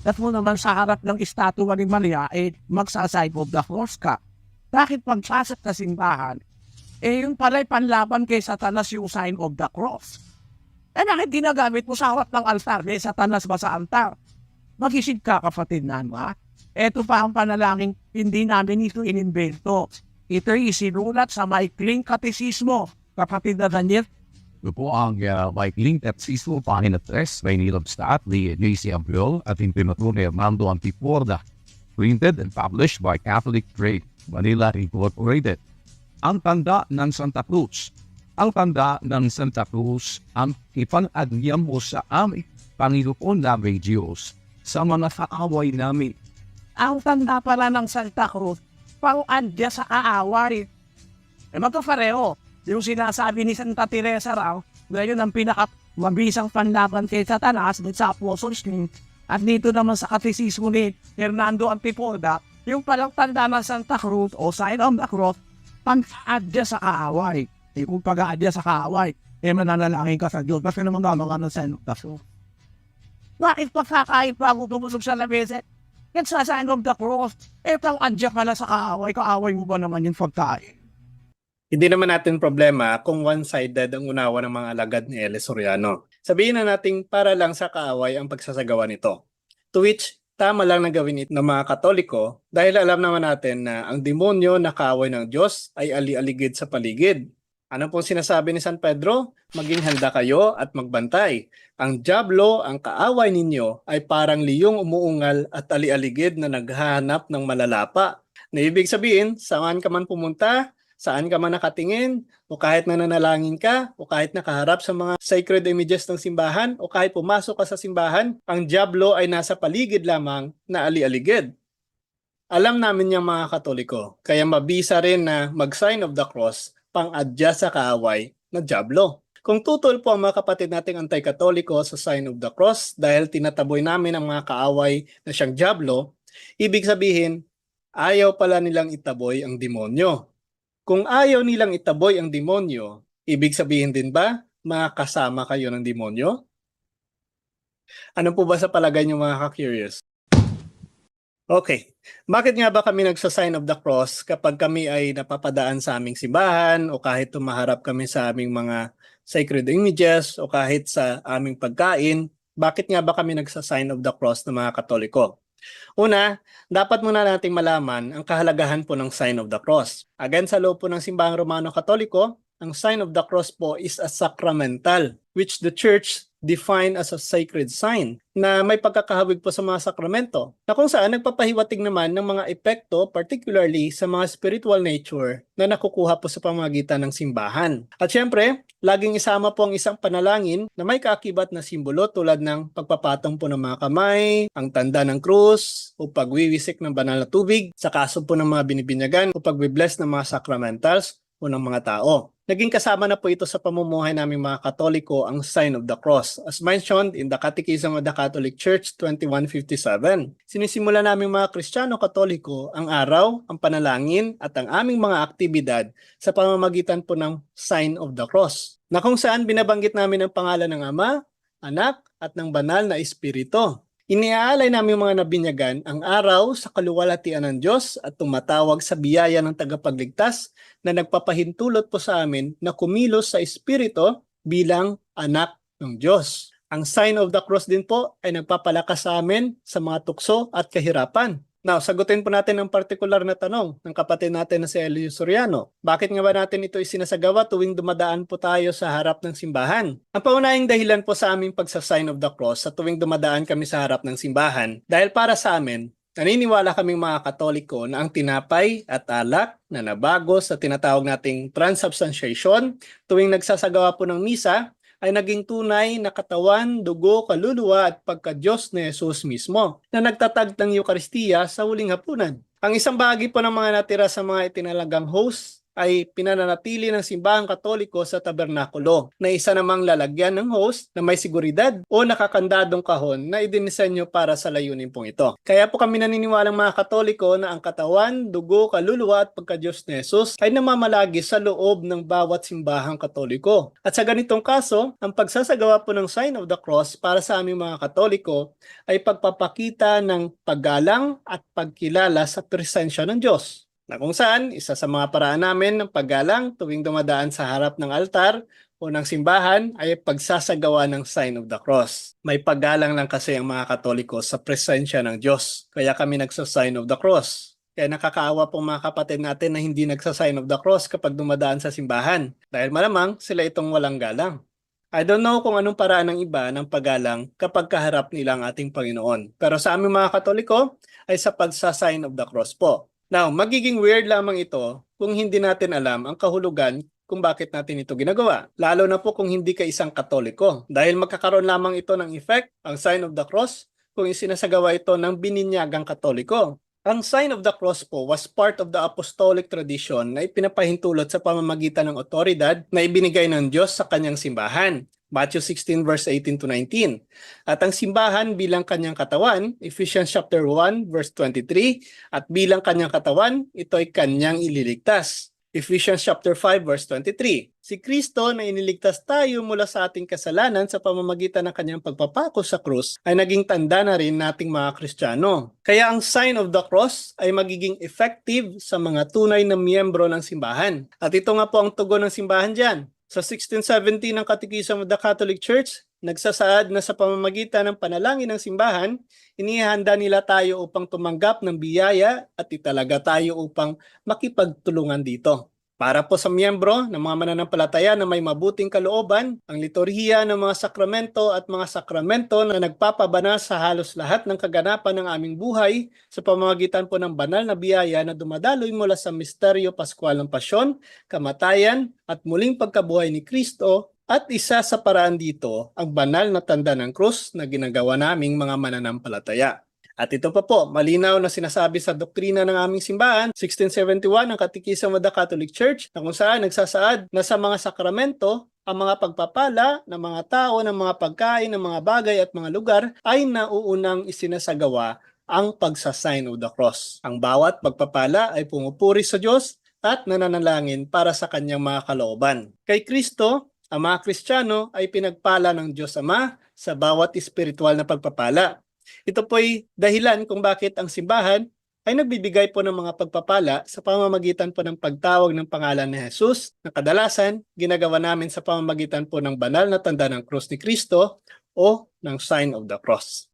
At mo naman sa harap ng estatwa ni Maria, eh, magsa-side of the cross ka. Bakit pagpasok sa simbahan, eh yung pala'y panlaban kay Satanas yung sign of the cross. Eh bakit ginagamit mo sa harap ng altar? May Satanas ba sa altar? Mag-isip ka kapatid na, ha? Ito pa ang panalangin, hindi namin ito inimbento. Ito isinulat sa maikling katesismo. Kapatid na Daniel, Ang uh, may link at siso pahin at tres may nilab sa at ni J.C. Ampiol at impinato ni Armando Antiporda. Printed and published by Catholic Trade, Manila Incorporated. Ang tanda ng Santa Cruz. Ang tanda ng Santa Cruz ang ipanagyan mo sa amin, Panginoon namin Diyos, sa mga kaaway namin. ang tanda pala ng Santa Cruz, pang-andya sa kaaway. Eh magkapareho. Yung sinasabi ni Santa Teresa raw, ngayon ang pinaka mabisang panlaban kay Satanas dito sa Apostles' Creed. At dito naman sa katesismo ni Hernando Antipoda, yung palang tanda ng Santa Cruz o sign of the cross, pang-adya sa kaaway. Eh kung pag-aadya sa kaaway, eh mananalangin ka sa Diyos. Kasi naman gagawa ng the cross. Bakit pagkakain pa ako tumusog sa lamesa? Yan sa sign of the cross. Eh, pang adya ka na sa kaaway. Kaaway mo ba naman yung pagkain? Hindi naman natin problema kung one-sided ang unawa ng mga alagad ni Ele Soriano. Sabihin na nating para lang sa kaaway ang pagsasagawa nito. To which, tama lang na gawin ito ng mga Katoliko dahil alam naman natin na ang demonyo na kaaway ng Diyos ay ali-aligid sa paligid. Ano pong sinasabi ni San Pedro? Maging handa kayo at magbantay. Ang Diablo, ang kaaway ninyo, ay parang liyong umuungal at ali-aligid na naghahanap ng malalapa. Na ibig sabihin, saan ka man pumunta, saan ka man nakatingin, o kahit nananalangin ka, o kahit nakaharap sa mga sacred images ng simbahan, o kahit pumasok ka sa simbahan, ang Diablo ay nasa paligid lamang na ali-aligid. Alam namin yung mga Katoliko, kaya mabisa rin na mag-sign of the cross pang-adya sa kaaway na Diablo. Kung tutol po ang mga kapatid nating anti-katoliko sa sign of the cross dahil tinataboy namin ang mga kaaway na siyang Diablo, ibig sabihin, ayaw pala nilang itaboy ang demonyo. Kung ayaw nilang itaboy ang demonyo, ibig sabihin din ba makasama kayo ng demonyo? Ano po ba sa palagay niyo mga ka-curious? Okay. Bakit nga ba kami nagsa-sign of the cross kapag kami ay napapadaan sa aming simbahan o kahit tumaharap kami sa aming mga sacred images o kahit sa aming pagkain? Bakit nga ba kami nagsa-sign of the cross ng mga Katoliko? Una, dapat muna nating malaman ang kahalagahan po ng sign of the cross. Again, sa loob po ng simbahang Romano Katoliko, ang sign of the cross po is a sacramental, which the church define as a sacred sign na may pagkakahawig po sa mga sakramento na kung saan nagpapahiwatig naman ng mga epekto particularly sa mga spiritual nature na nakukuha po sa pamamagitan ng simbahan. At syempre, laging isama po ang isang panalangin na may kaakibat na simbolo tulad ng pagpapatong po ng mga kamay, ang tanda ng krus, o pagwiwisik ng banal na tubig, sa kaso po ng mga binibinyagan o pagbibless ng mga sacramentals o ng mga tao. Naging kasama na po ito sa pamumuhay naming mga Katoliko ang sign of the cross. As mentioned in the Catechism of the Catholic Church 2157, sinisimula namin mga Kristiyano Katoliko ang araw, ang panalangin at ang aming mga aktibidad sa pamamagitan po ng sign of the cross. Na kung saan binabanggit namin ang pangalan ng Ama, Anak at ng Banal na Espiritu. Iniaalay namin mga nabinyagan ang araw sa kaluwalhatian ng Diyos at tumatawag sa biyaya ng tagapagligtas na nagpapahintulot po sa amin na kumilos sa Espiritu bilang anak ng Diyos. Ang sign of the cross din po ay nagpapalakas sa amin sa mga tukso at kahirapan. Now, sagutin po natin ang partikular na tanong ng kapatid natin na si Elio Soriano. Bakit nga ba natin ito isinasagawa tuwing dumadaan po tayo sa harap ng simbahan? Ang paunahing dahilan po sa aming pagsa-sign of the cross sa tuwing dumadaan kami sa harap ng simbahan dahil para sa amin, naniniwala kaming mga Katoliko na ang tinapay at alak na nabago sa tinatawag nating transubstantiation tuwing nagsasagawa po ng misa ay naging tunay na katawan, dugo, kaluluwa at pagka-Diyos ni Jesus mismo na nagtatag ng Eukaristiya sa huling hapunan. Ang isang bahagi po ng mga natira sa mga itinalagang host ay pinananatili ng simbahang katoliko sa tabernakulo na isa namang lalagyan ng host na may seguridad o nakakandadong kahon na idinisenyo para sa layunin pong ito. Kaya po kami naniniwalang mga katoliko na ang katawan, dugo, kaluluwa at pagkadyos ni Jesus ay namamalagi sa loob ng bawat simbahang katoliko. At sa ganitong kaso, ang pagsasagawa po ng sign of the cross para sa aming mga katoliko ay pagpapakita ng paggalang at pagkilala sa presensya ng Diyos. Na kung saan, isa sa mga paraan namin ng paggalang tuwing dumadaan sa harap ng altar o ng simbahan ay pagsasagawa ng sign of the cross. May paggalang lang kasi ang mga katoliko sa presensya ng Diyos. Kaya kami nagsa-sign of the cross. Kaya nakakaawa pong mga kapatid natin na hindi nagsa-sign of the cross kapag dumadaan sa simbahan. Dahil malamang sila itong walang galang. I don't know kung anong paraan ng iba ng paggalang kapag kaharap nila ang ating Panginoon. Pero sa aming mga Katoliko ay sa pagsa-sign of the cross po. Now, magiging weird lamang ito kung hindi natin alam ang kahulugan kung bakit natin ito ginagawa. Lalo na po kung hindi ka isang Katoliko. Dahil magkakaroon lamang ito ng effect, ang sign of the cross, kung isinasagawa ito ng bininyagang Katoliko. Ang sign of the cross po was part of the apostolic tradition na ipinapahintulot sa pamamagitan ng otoridad na ibinigay ng Diyos sa kanyang simbahan. Matthew 16 verse 18 to 19. At ang simbahan bilang kanyang katawan, Ephesians chapter 1 verse 23, at bilang kanyang katawan, ito ay kanyang ililigtas. Ephesians chapter 5 verse 23. Si Kristo na iniligtas tayo mula sa ating kasalanan sa pamamagitan ng kanyang pagpapako sa krus ay naging tanda na rin nating mga Kristiyano. Kaya ang sign of the cross ay magiging effective sa mga tunay na miyembro ng simbahan. At ito nga po ang tugon ng simbahan dyan. Sa 1617 ng Catechism of the Catholic Church, nagsasaad na sa pamamagitan ng panalangin ng simbahan, inihanda nila tayo upang tumanggap ng biyaya at italaga tayo upang makipagtulungan dito. Para po sa miyembro ng mga mananampalataya na may mabuting kalooban, ang liturhiya ng mga sakramento at mga sakramento na nagpapabana sa halos lahat ng kaganapan ng aming buhay sa pamamagitan po ng banal na biyaya na dumadaloy mula sa misteryo paskwal ng pasyon, kamatayan at muling pagkabuhay ni Kristo at isa sa paraan dito ang banal na tanda ng krus na ginagawa naming mga mananampalataya. At ito pa po, malinaw na sinasabi sa doktrina ng aming simbahan, 1671 ng Catechism of the Catholic Church, na kung saan nagsasaad na sa mga sakramento, ang mga pagpapala ng mga tao, ng mga pagkain, ng mga bagay at mga lugar ay nauunang isinasagawa ang pagsasign of the cross. Ang bawat pagpapala ay pumupuri sa Diyos at nananalangin para sa kanyang mga kalooban. Kay Kristo, ang mga Kristiyano ay pinagpala ng Diyos Ama sa bawat espiritual na pagpapala. Ito po ay dahilan kung bakit ang simbahan ay nagbibigay po ng mga pagpapala sa pamamagitan po ng pagtawag ng pangalan ni Jesus na kadalasan ginagawa namin sa pamamagitan po ng banal na tanda ng krus ni Kristo o ng sign of the cross.